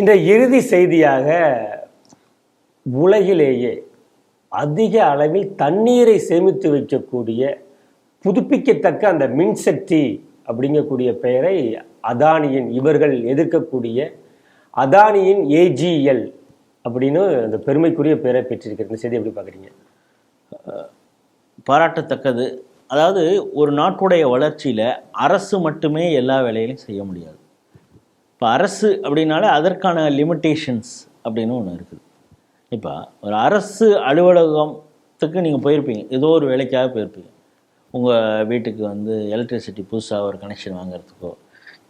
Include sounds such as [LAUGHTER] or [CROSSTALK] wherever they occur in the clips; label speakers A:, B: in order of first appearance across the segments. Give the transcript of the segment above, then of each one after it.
A: இந்த இறுதி செய்தியாக உலகிலேயே அதிக அளவில் தண்ணீரை சேமித்து வைக்கக்கூடிய புதுப்பிக்கத்தக்க அந்த மின்சக்தி அப்படிங்கக்கூடிய பெயரை அதானியின் இவர்கள் எதிர்க்கக்கூடிய அதானியின் ஏஜிஎல் அப்படின்னு அந்த பெருமைக்குரிய பெயரை பெற்றிருக்கிறது. இந்த செய்தி எப்படி பார்க்குறீங்க?
B: பாராட்டத்தக்கது. அதாவது ஒரு நாட்டுடைய வளர்ச்சியில் அரசு மட்டுமே எல்லா வேலைகளையும் செய்ய முடியாது. இப்போ அரசு அப்படின்னாலே அதற்கான லிமிட்டேஷன்ஸ் அப்படின்னு ஒன்று இருக்குது. இப்போ ஒரு அரசு அலுவலகத்துக்கு நீங்கள் போயிருப்பீங்க. ஏதோ ஒரு வேலைக்காக போயிருப்பீங்க. உங்கள் வீட்டுக்கு வந்து எலக்ட்ரிசிட்டி புதுசாக ஒரு கனெக்ஷன் வாங்குறதுக்கோ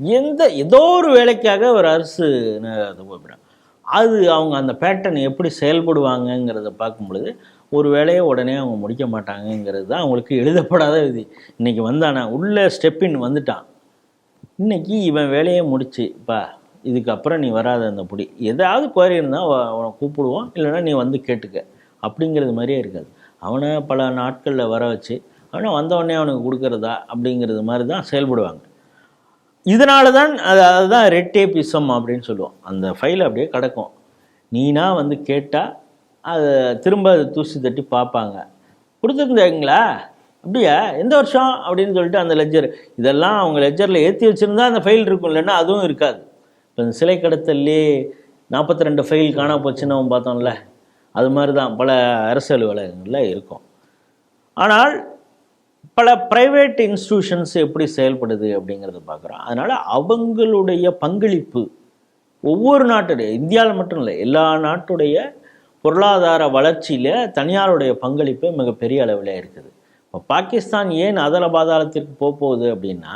B: எந்த ஏதோ ஒரு வேலைக்காக ஒரு அரசு ந- அது அவங்க அந்த பேட்டர்ன் எப்படி செயல்படுவாங்கங்கிறத பார்க்கும் பொழுது ஒரு வேலையை உடனே அவங்க முடிக்க மாட்டாங்கங்கிறது தான் அவங்களுக்கு எழுதப்படாத விதி. இன்றைக்கி வந்தானா உள்ளே ஸ்டெப்பின் வந்துட்டான். இன்றைக்கி இவன் வேலையை முடிச்சுப்பா இதுக்கப்புறம் நீ வராத அந்த புடி. ஏதாவது குறை இருந்தால் அவனை கூப்பிடுவோம் இல்லைன்னா நீ வந்து கேட்டுக்க. அப்படிங்கிறது மாதிரியே இருக்காது. அவனை பல நாட்களில் வர வச்சு அவனை வந்தவொடனே அவனுக்கு கொடுக்குறதா அப்படிங்கிறது மாதிரி தான் செயல்படுவாங்க. இதனால தான் அது அதுதான் ரெட் டேப்பிசம் அப்படின்னு சொல்லுவோம். அந்த ஃபைல் அப்படியே கிடக்கும். நீனா வந்து கேட்டால் அதை திரும்ப அதை தூசி தட்டி பார்ப்பாங்க. கொடுத்துருந்தாங்களா? அப்படியா? எந்த வருஷம்? அப்படின்னு சொல்லிட்டு அந்த லெஜர் இதெல்லாம் அவங்க லெஜரில் ஏற்றி வச்சுருந்தா அந்த ஃபைல் இருக்கும் இல்லைன்னா அதுவும் இருக்காது. இப்போ இந்த சிலை கடத்தல்லே நாற்பத்தி ரெண்டு ஃபைல் காணா போச்சுன்னு அவன் பார்த்தோம்ல அது மாதிரி தான் பல அரசு அலுவலகங்களில் இருக்கும். ஆனால் பல ப்ரைவேட் இன்ஸ்டிடியூஷன்ஸ் எப்படி செயல்படுது அப்படிங்கிறத பார்க்குறோம். அதனால் அவங்களுடைய பங்களிப்பு ஒவ்வொரு நாட்டுடைய இந்தியாவில் மட்டும் இல்லை எல்லா நாட்டுடைய பொருளாதார வளர்ச்சியில் தனியாருடைய பங்களிப்பு மிகப்பெரிய அளவில் இருக்குது. இப்போ பாகிஸ்தான் ஏன் அதல பாதாளத்திற்கு போகுது அப்படின்னா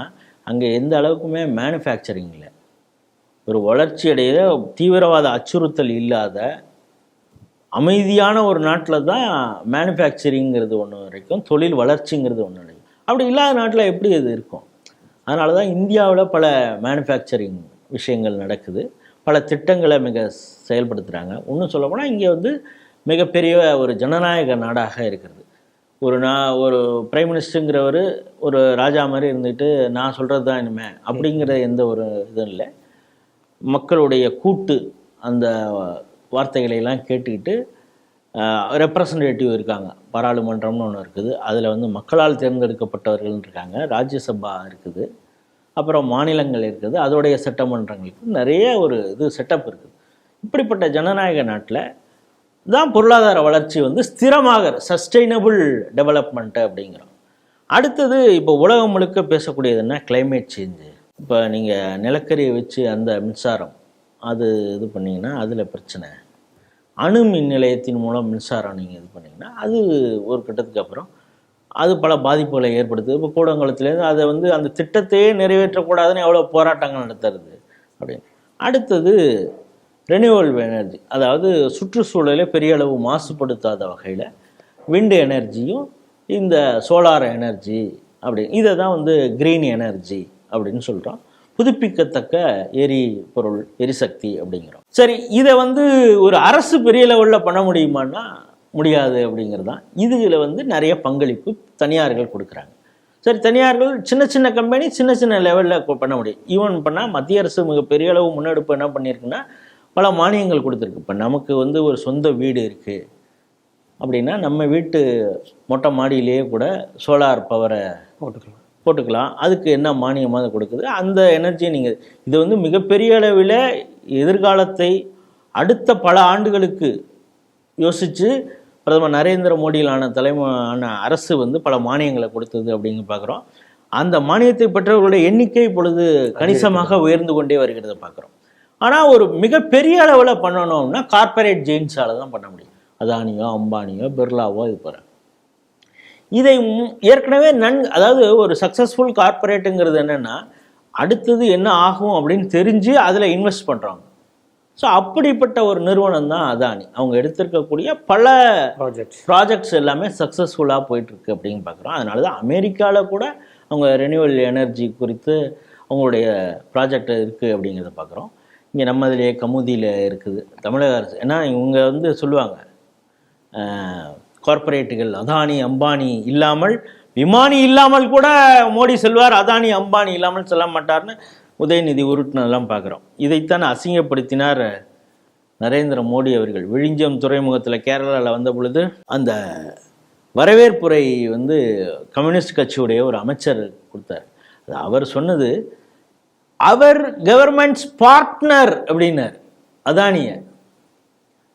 B: அங்கே எந்த அளவுக்குமே மேனுஃபேக்சரிங் இல்லை. ஒரு வளர்ச்சி அடைய தீவிரவாத அச்சுறுத்தல் இல்லாத அமைதியான ஒரு நாட்டில் தான் மேனுஃபேக்சரிங்கிறது ஒன்று வரைக்கும் தொழில் வளர்ச்சிங்கிறது ஒன்று கிடைக்கும் அப்படி இல்லாத நாட்டில் எப்படி அது இருக்கும்? அதனால தான் இந்தியாவில் பல மேனுஃபேக்சரிங் விஷயங்கள் நடக்குது. பல திட்டங்களை மிக செயல்படுத்துகிறாங்க இன்னும் சொல்லப்போனால் இங்கே வந்து மிகப்பெரிய ஒரு ஜனநாயக நாடாக இருக்கிறது. ஒரு நான் ஒரு பிரைம் மினிஸ்டருங்கிறவர் ஒரு ராஜா மாதிரி இருந்துட்டு நான் சொல்கிறது தான் இனிமே அப்படிங்கிற எந்த ஒரு இதுவும் இல்லை. மக்களுடைய கூட்டு அந்த வார்த்தைகளை எல்லாம் கேட்டுக்கிட்டு ரெப்ரசன்டேட்டிவ் இருக்காங்க. பாராளுமன்றம்னு ஒன்று இருக்குது. அதில் வந்து மக்களால் தேர்ந்தெடுக்கப்பட்டவர்கள் இருக்காங்க. ராஜ்யசபா இருக்குது. அப்புறம் மாநிலங்கள் இருக்குது. அதோடைய சட்டமன்றங்களுக்கு நிறைய ஒரு இது செட்டப் இருக்குது. இப்படிப்பட்ட ஜனநாயக நாட்டில் தான் பொருளாதார வளர்ச்சி வந்து ஸ்திரமாக சஸ்டைனபிள் டெவலப்மெண்ட்டு அப்படிங்கிறோம். அடுத்தது இப்போ உலகம் முழுக்க பேசக்கூடியது என்ன? கிளைமேட் சேஞ்சு இப்போ நீங்கள் நிலக்கரியை வச்சு அந்த மின்சாரம் அது இது பண்ணிங்கன்னா அதில் பிரச்சனை. அணு மின் நிலையத்தின் மூலம் மின்சாரம் நீங்கள் இது பண்ணிங்கன்னா அது ஒரு கட்டத்துக்கு அப்புறம் அது பல பாதிப்புகளை ஏற்படுத்துது. இப்போ கூடங்குளத்துலேருந்து அதை வந்து அந்த திட்டத்தையே நிறைவேற்றக்கூடாதுன்னு எவ்வளோ போராட்டங்கள் நடத்துறது அப்படின்னு. அடுத்தது ரெனியூவல் எனர்ஜி அதாவது சுற்றுச்சூழலை பெரிய அளவு மாசுபடுத்தாத வகையில் விண்டு எனர்ஜியும் இந்த சோலார் எனர்ஜி அப்படி இதை தான் வந்து க்ரீன் எனர்ஜி அப்படின்னு சொல்கிறோம் புதுப்பிக்கத்தக்க எரி பொருள் எரிசக்தி அப்படிங்கிறோம். சரி இதை வந்து ஒரு அரசு பெரிய லெவலில் பண்ண முடியுமான்னா முடியாது அப்படிங்கிறது தான் இதில் வந்து நிறைய பங்களிப்பு தனியார்கள் கொடுக்குறாங்க. சரி தனியார்கள் சின்ன சின்ன கம்பெனி சின்ன சின்ன லெவலில் பண்ண முடியும். ஈவன் பண்ணால் மத்திய அரசு மிக பெரிய அளவு முன்னெடுப்பு என்ன பண்ணியிருக்குன்னா பல மானியங்கள் கொடுத்துருக்கு. இப்போ நமக்கு வந்து ஒரு சொந்த வீடு இருக்குது அப்படின்னா நம்ம வீட்டு மொட்டை மாடியிலேயே கூட சோலார் பவரை
A: போட்டுக்கலாம்.
B: போட்டுக்கலாம். அதுக்கு என்ன மானியமாக அது கொடுக்குது? அந்த எனர்ஜியை நீங்கள் இது வந்து மிகப்பெரிய அளவில் எதிர்காலத்தை அடுத்த பல ஆண்டுகளுக்கு யோசித்து பிரதமர் நரேந்திர மோடியிலான தலைமையான அரசு வந்து பல மானியங்களை கொடுத்தது அப்படிங்க பார்க்குறோம் அந்த மானியத்தை பெற்றவர்களுடைய எண்ணிக்கை இப்பொழுது கணிசமாக உயர்ந்து கொண்டே வருகிறத பார்க்குறோம் ஆனால் ஒரு மிகப்பெரிய அளவில் பண்ணணும்னா கார்ப்பரேட் ஜெயின்ஸால் தான் பண்ண முடியும். அதானியோ அம்பானியோ பிர்லாவோ இது போகிற இதை ஏற்கனவே நன் அதாவது ஒரு சக்ஸஸ்ஃபுல் கார்ப்பரேட்டுங்கிறது என்னென்னா அடுத்தது என்ன ஆகும் அப்படின்னு தெரிஞ்சு அதில் இன்வெஸ்ட் பண்ணுறாங்க ஸோ அப்படிப்பட்ட ஒரு நிறுவனம் தான் அதானி. அவங்க எடுத்திருக்கக்கூடிய பல
A: ப்ராஜெக்ட்
B: ப்ராஜெக்ட்ஸ் எல்லாமே சக்ஸஸ்ஃபுல்லாக போயிட்டுருக்கு அப்படின்னு பார்க்குறோம். அதனால தான் அமெரிக்காவில் கூட அவங்க ரெனியூவல் எனர்ஜி குறித்து அவங்களுடைய ப்ராஜெக்ட் இருக்குது அப்படிங்கிறத பார்க்குறோம். இங்கே நம்மதிலேயே கமுதியில் இருக்குது. தமிழக அரசு ஏன்னா இவங்க வந்து சொல்லுவாங்க கார்ப்பரேட்டுகள் அதானி அம்பானி இல்லாமல் விமானி இல்லாமல் கூட மோடி செல்வார் அதானி அம்பானி இல்லாமல் செல்ல மாட்டார்னு உதயநிதி உருட்டினதெல்லாம் பார்க்குறோம். இதைத்தான் அசிங்கப்படுத்தினார் நரேந்திர மோடி அவர்கள். விழிஞ்சம் துறைமுகத்தில் கேரளாவில் வந்த பொழுது அந்த வரவேற்புரை வந்து கம்யூனிஸ்ட் கட்சியுடைய ஒரு அமைச்சர் கொடுத்தார். அது அவர் சொன்னது அவர் கவர்மெண்ட்ஸ் பார்ட்னர் அப்படின்னார். அதானிய.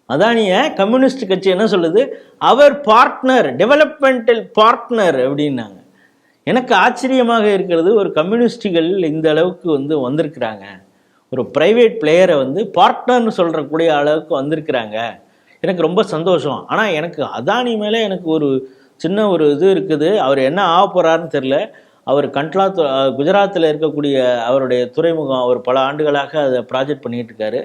B: அதானிய கம்யூனிஸ்ட் கட்சி என்ன சொல்லுது? அவர் பார்ட்னர் டெவலப்மெண்டல் பார்ட்னர் அப்படின்னாங்க. எனக்கு ஆச்சரியமாக இருக்கிறது ஒரு கம்யூனிஸ்டுகள் இந்த அளவுக்கு வந்து வந்திருக்கிறாங்க. ஒரு பிரைவேட் பிளேயரை வந்து பார்ட்னர்னு சொல்கிறக்கூடிய அளவுக்கு வந்திருக்கிறாங்க. எனக்கு ரொம்ப சந்தோஷம். ஆனால் எனக்கு அதானி மேலே எனக்கு ஒரு சின்ன ஒரு இது இருக்குது. அவர் என்ன ஆக போகிறாருன்னு தெரில அவர் கண்ட்லா குஜராத்தில் இருக்கக்கூடிய அவருடைய துறைமுகம் அவர் பல ஆண்டுகளாக அதை ப்ராஜெக்ட் பண்ணிகிட்டு இருக்காரு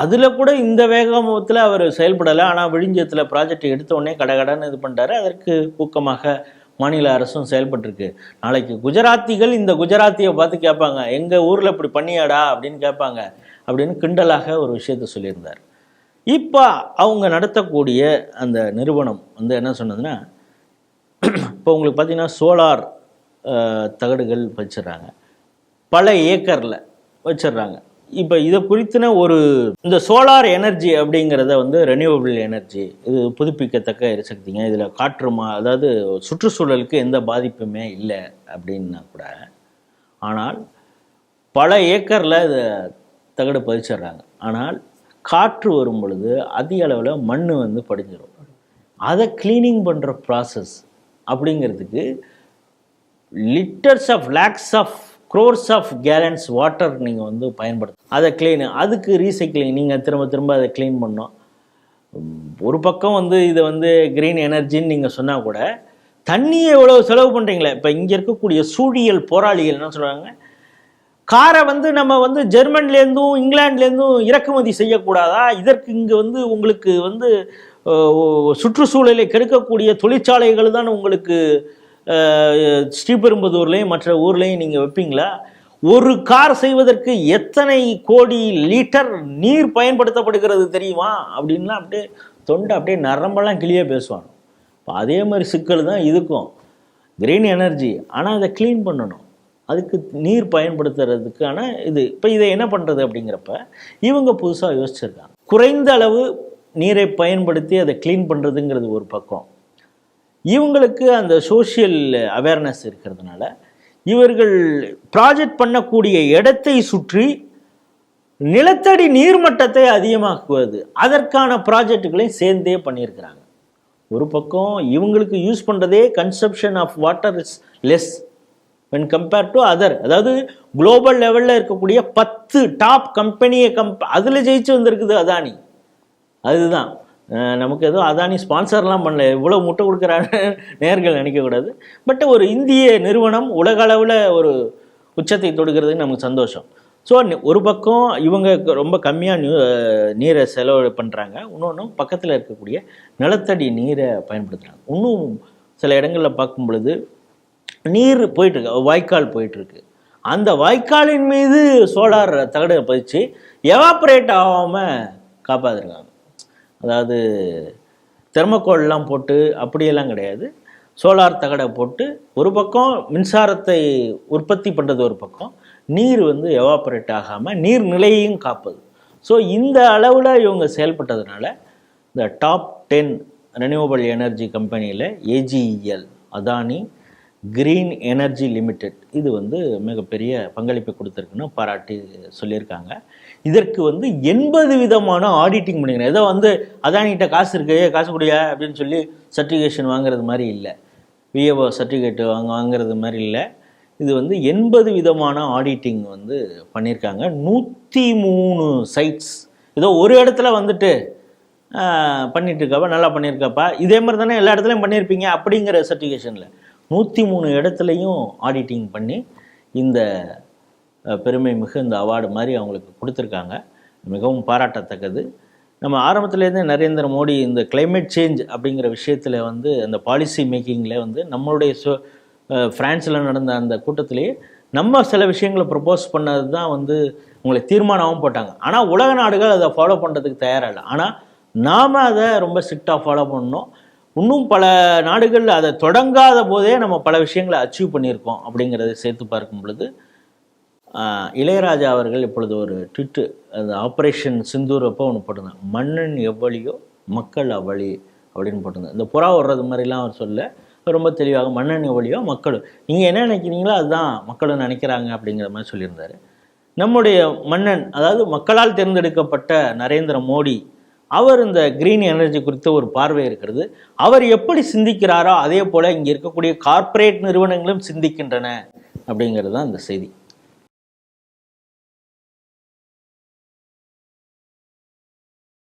B: அதில் கூட இந்த வேகமுகத்தில் அவர் செயல்படலை. ஆனால் விழிஞ்சத்தில் ப்ராஜெக்ட் எடுத்த உடனே கடகடன்னு இது பண்ணுறாரு அதற்கு ஊக்கமாக மாநில அரசும் செயல்பட்டிருக்கு. நாளைக்கு குஜராத்திகள் இந்த குஜராத்தியை பார்த்து கேட்பாங்க. எங்கள் ஊரில் இப்படி பண்ணியாடா அப்படின்னு கேட்பாங்க. அப்படின்னு கிண்டலாக ஒரு விஷயத்த சொல்லியிருந்தார். இப்போ அவங்க நடத்தக்கூடிய அந்த நிறுவனம் வந்து என்ன சொன்னதுன்னா இப்போ உங்களுக்கு பார்த்தீங்கன்னா சோலார் தகடுகள் வச்சிடறாங்க. பல ஏக்கரில் வச்சிடுறாங்க. இப்போ இதை குறித்தின ஒரு இந்த சோலார் எனர்ஜி அப்படிங்கிறத வந்து ரெனியூவபிள் எனர்ஜி இது புதுப்பிக்கத்தக்க எரிசக்திங்க. இதில் காற்று மா அதாவது சுற்றுச்சூழலுக்கு எந்த பாதிப்புமே இல்லை அப்படின்னா கூட. ஆனால் பல ஏக்கரில் இதை தகடு பதிச்சிடுறாங்க ஆனால் காற்று வரும் பொழுது அதிக அளவில் மண் வந்து படிஞ்சிடும் அதை க்ளீனிங் பண்ணுற ப்ராசஸ் அப்படிங்கிறதுக்கு litres of lakhs of crores of gallons water நீங்கள் வந்து பயன்படுத்தணும். அதை க்ளீன் அதுக்கு ரீசைக்ளிங் நீங்கள் திரும்ப திரும்ப அதை க்ளீன் பண்ணோம் ஒரு பக்கம் வந்து இதை வந்து க்ரீன் எனர்ஜின்னு நீங்கள் சொன்னால் கூட தண்ணியை எவ்வளோ செலவு பண்ணுறீங்களே இப்போ இங்கே இருக்கக்கூடிய சூழியல் போராளிகள் என்ன சொல்கிறாங்க காரை வந்து நம்ம வந்து ஜெர்மன்லேருந்தும் இங்கிலாந்துலேருந்தும் இறக்குமதி செய்யக்கூடாதா? இதற்கு இங்கே வந்து உங்களுக்கு வந்து சுற்றுச்சூழலை கெடுக்கக்கூடிய தொழிற்சாலைகள் தான் உங்களுக்கு ஸ்ரீபெரும்புதூர்லேயும் மற்ற ஊர்லேயும் நீங்கள் வைப்பீங்களா? ஒரு கார் செய்வதற்கு எத்தனை கோடி லிட்டர் நீர் பயன்படுத்தப்படுகிறது தெரியுமா? அப்படின்லாம் அப்படியே தொண்டை அப்படியே நரம்பெல்லாம் கிளியாக பேசுவாங்க. இப்போ அதே மாதிரி சிக்கல் தான் இதுக்கும். கிரீன் எனர்ஜி ஆனால் அதை க்ளீன் பண்ணணும். அதுக்கு நீர் பயன்படுத்துறதுக்கான இது. இப்போ இதை என்ன பண்ணுறது அப்படிங்கிறப்ப இவங்க புதுசாக யோசிச்சிருக்காங்க. குறைந்த அளவு நீரை பயன்படுத்தி அதை க்ளீன் பண்ணுறதுங்கிறது ஒரு பக்கம். இவங்களுக்கு அந்த சோஷியல் அவேர்னஸ் இருக்கிறதுனால இவர்கள் ப்ராஜெக்ட் பண்ணக்கூடிய இடத்தை சுற்றி நிலத்தடி நீர்மட்டத்தை அதிகமாக்குவது. அதற்கான ப்ராஜெக்டுகளையும் சேர்ந்தே பண்ணியிருக்கிறாங்க. ஒரு பக்கம் இவங்களுக்கு யூஸ் பண்ணுறதே consumption of water is less when compare to other அதாவது குளோபல் லெவலில் இருக்கக்கூடிய பத்து டாப் கம்பெனியை கம்ப் அதில் ஜெயிச்சு வந்திருக்குது அதானி. அதுதான். நமக்கு எதுவும் அதானி ஸ்பான்சர்லாம் பண்ணல. இவ்வளோ முட்டை கொடுக்குறாங்க [LAUGHS] நேர்கள் நினைக்கக்கூடாது பட் ஒரு இந்திய நிறுவனம் உலக அளவில் ஒரு உச்சத்தை தொடுக்கிறது நமக்கு சந்தோஷம். ஸோ ஒரு பக்கம் இவங்க ரொம்ப கம்மியாக நியூ நீரை செலவு பண்ணுறாங்க இன்னொன்று பக்கத்தில் இருக்கக்கூடிய நிலத்தடி நீரை பயன்படுத்துகிறாங்க இன்னும் சில இடங்களில் பார்க்கும் பொழுது நீர் போயிட்டுருக்கு வாய்க்கால் போயிட்டுருக்கு. அந்த வாய்க்காலின் மீது சோலார் தகடு பதிச்சு எவாப்ரேட் ஆகாமல் காப்பாற்றிருக்காங்க அதாவது தெர்மக்கோல்லாம் போட்டு அப்படியெல்லாம் கிடையாது. சோலார் தகடை போட்டு ஒரு பக்கம் மின்சாரத்தை உற்பத்தி பண்ணுறது ஒரு பக்கம் நீர் வந்து எவாபரேட் ஆகாமல் நீர் நிலையையும் காப்பது. ஸோ இந்த அளவில் இவங்க செயல்பட்டதுனால இந்த டாப் டென் ரெனியூவபிள் எனர்ஜி கம்பெனியில் AGEL Adani Green Energy Limited இது வந்து மிகப்பெரிய பங்களிப்பை கொடுத்துருக்குன்னு பாராட்டி சொல்லியிருக்காங்க. இதற்கு வந்து எண்பது விதமான ஆடிட்டிங் பண்ணிக்கிறேன் ஏதோ வந்து அதானிகிட்ட காசு இருக்கு காசு கொடுயா அப்படின்னு சொல்லி சர்டிஃபிகேஷன் வாங்குறது மாதிரி இல்லை. விஏஓ சர்டிஃபிகேட் வாங்க வாங்குறது மாதிரி இல்லை. இது வந்து எண்பது விதமான ஆடிட்டிங் வந்து பண்ணியிருக்காங்க. நூற்றி மூணு சைட்ஸ் ஏதோ ஒரு இடத்துல வந்துட்டு பண்ணிட்டு இருக்காப்பா நல்லா பண்ணியிருக்காப்பா. இதே மாதிரி தானே எல்லா இடத்துலையும் பண்ணியிருப்பீங்க அப்படிங்கிற சர்டிஃபிகேஷனில் நூற்றி மூணு இடத்துலையும் ஆடிட்டிங் பண்ணி இந்த பெருமை மிகு இந்த அவார்டு மாதிரி அவங்களுக்கு கொடுத்துருக்காங்க. மிகவும் பாராட்டத்தக்கது. நம்ம ஆரம்பத்துலேருந்தே நரேந்திர மோடி இந்த கிளைமேட் சேஞ்ச் அப்படிங்கிற விஷயத்தில் வந்து அந்த பாலிசி மேக்கிங்கில் வந்து நம்மளுடைய சு ஃப்ரான்ஸில் நடந்த அந்த கூட்டத்திலேயே நம்ம சில விஷயங்களை ப்ரப்போஸ் பண்ணது தான் வந்து உங்களை தீர்மானமும் போட்டாங்க. ஆனால் உலக நாடுகள் அதை ஃபாலோ பண்ணுறதுக்கு தயாராக இல்லை. ஆனால் நாம் அதை ரொம்ப ஸ்ட்ரிக்டாக ஃபாலோ பண்ணோம் இன்னும் பல நாடுகள் அதை தொடங்காத போதே நம்ம பல விஷயங்களை அச்சீவ் பண்ணியிருக்கோம் அப்படிங்கிறத சேர்த்து பார்க்கும் பொழுது இளையராஜா அவர்கள் இப்பொழுது ஒரு ட்விட்டு அது ஆப்ரேஷன் சிந்தூர் அப்போ ஒன்று போட்டிருந்தாங்க. மன்னன் எவ்வளியோ மக்கள் அவ்வளி அப்படின்னு போட்டிருந்தாங்க. இந்த புறா வர்றது மாதிரிலாம் அவர் சொல்ல ரொம்ப தெளிவாக மன்னன் எவ்வளியோ மக்கள் நீங்கள் என்ன நினைக்கிறீங்களோ அதுதான் மக்களும் நினைக்கிறாங்க அப்படிங்கிற மாதிரி சொல்லியிருந்தார். நம்முடைய மன்னன் அதாவது மக்களால் தேர்ந்தெடுக்கப்பட்ட நரேந்திர மோடி அவர் இந்த கிரீன் எனர்ஜி குறித்த ஒரு பார்வை இருக்கிறது. அவர் எப்படி சிந்திக்கிறாரோ அதே போல இங்கே இருக்கக்கூடிய கார்ப்பரேட் நிறுவனங்களும் சிந்திக்கின்றன அப்படிங்கிறது தான் இந்த செய்தி.